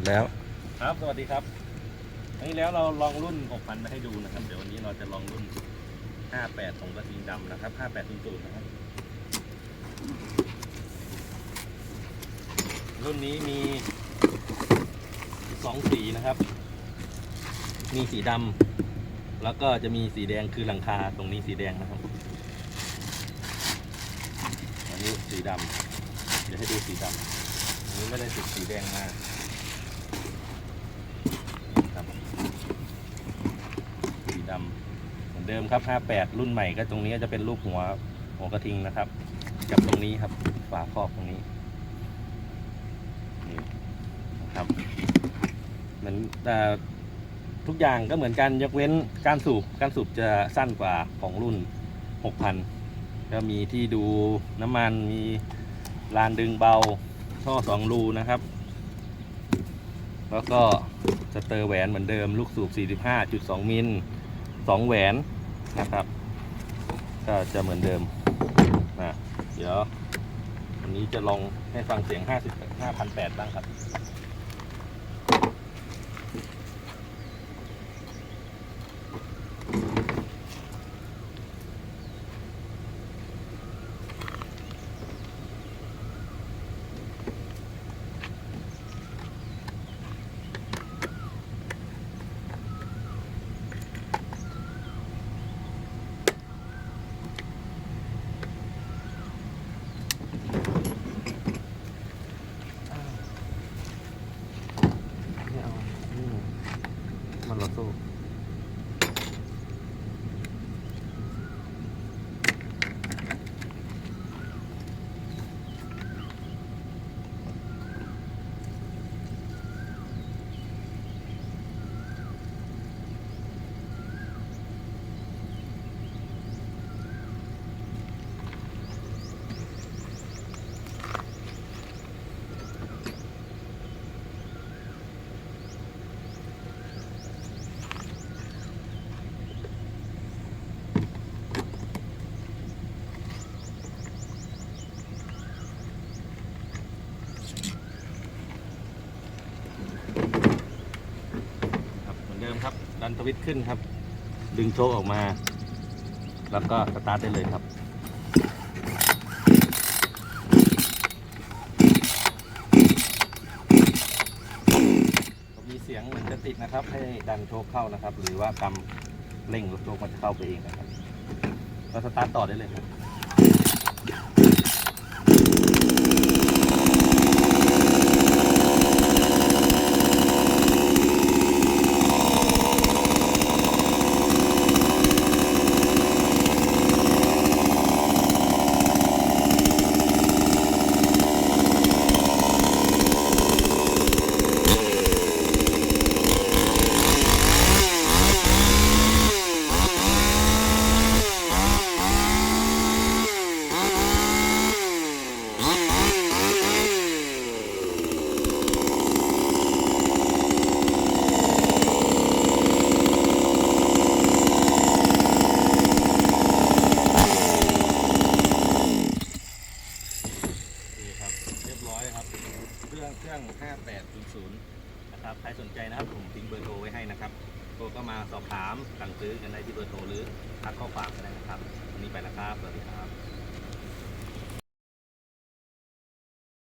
ดแล้ว ครับ สวัสดีครับวันนี้แล้วเราลองรุ่น 6,000 มาให้ดูนะครับ เดี๋ยววันนี้เราจะลองรุ่น 58ของกระทิงดำนะครับ 5800นะครับ รุ่นนี้มีสองสีนะครับ มีสีดำแล้วก็จะมีสีแดงคือหลังคาตรงนี้สีแดงนะครับ อันนี้สีดำเดี๋ยวให้ดูสีดำอันนี้ไม่ได้ติดสีแดงมา ครับสีดำ เดิมครับ58รุ่นใหม่ก็ตรงนี้จะเป็นรูปหัวหัวกระทิงนะครับ กับตรงนี้ครับฝาครอบตรงนี้นี่นะครับเหมือนแต่ทุกอย่างก็เหมือนกันยกเว้นการสูบการสูบจะสั้นกว่าของรุ่น 6,000 ก็มีที่ดูน้ำมันมีลานดึงเบาท่อสองรูนะครับ แล้วก็สเตอร์แหวนเหมือนเดิม ลูกสูบ 45.2 มิล 2 แหวน นะครับ ก็จะเหมือนเดิมนะเดี๋ยววันนี้จะลองให้ฟังเสียง50 5,800บ้างครับ ไม่เอานี่ มันรถสู้ครับเหมือนเดิมครับ ดั นสวิตช์ขึ้นครับ ดึงโชคออกมา แล้วก็สตาร์ทได้เลยครับมีเสียงเหมือนจะติดนะครับ ให้ดันโชคเข้านะครับ หรือว่ากำเร่งรถโชคมันจะเข้าไปเองนะครับก็สตาร์ทต่อได้เลยครับ นี่ครับ เรียบร้อยครับ เค รื่องเครื่อง 5800 นะครับ ใครสนใจนะครับ ผมทิ้งเบอร์โทรไว้ให้นะครับโทรก็มาสอบถามสั่งซื้อกันได้ที่เบอร์โทรหรือทักข้อความก็ได้นะครับ วันนี้ไปแล้วครับ สวัสดีครับ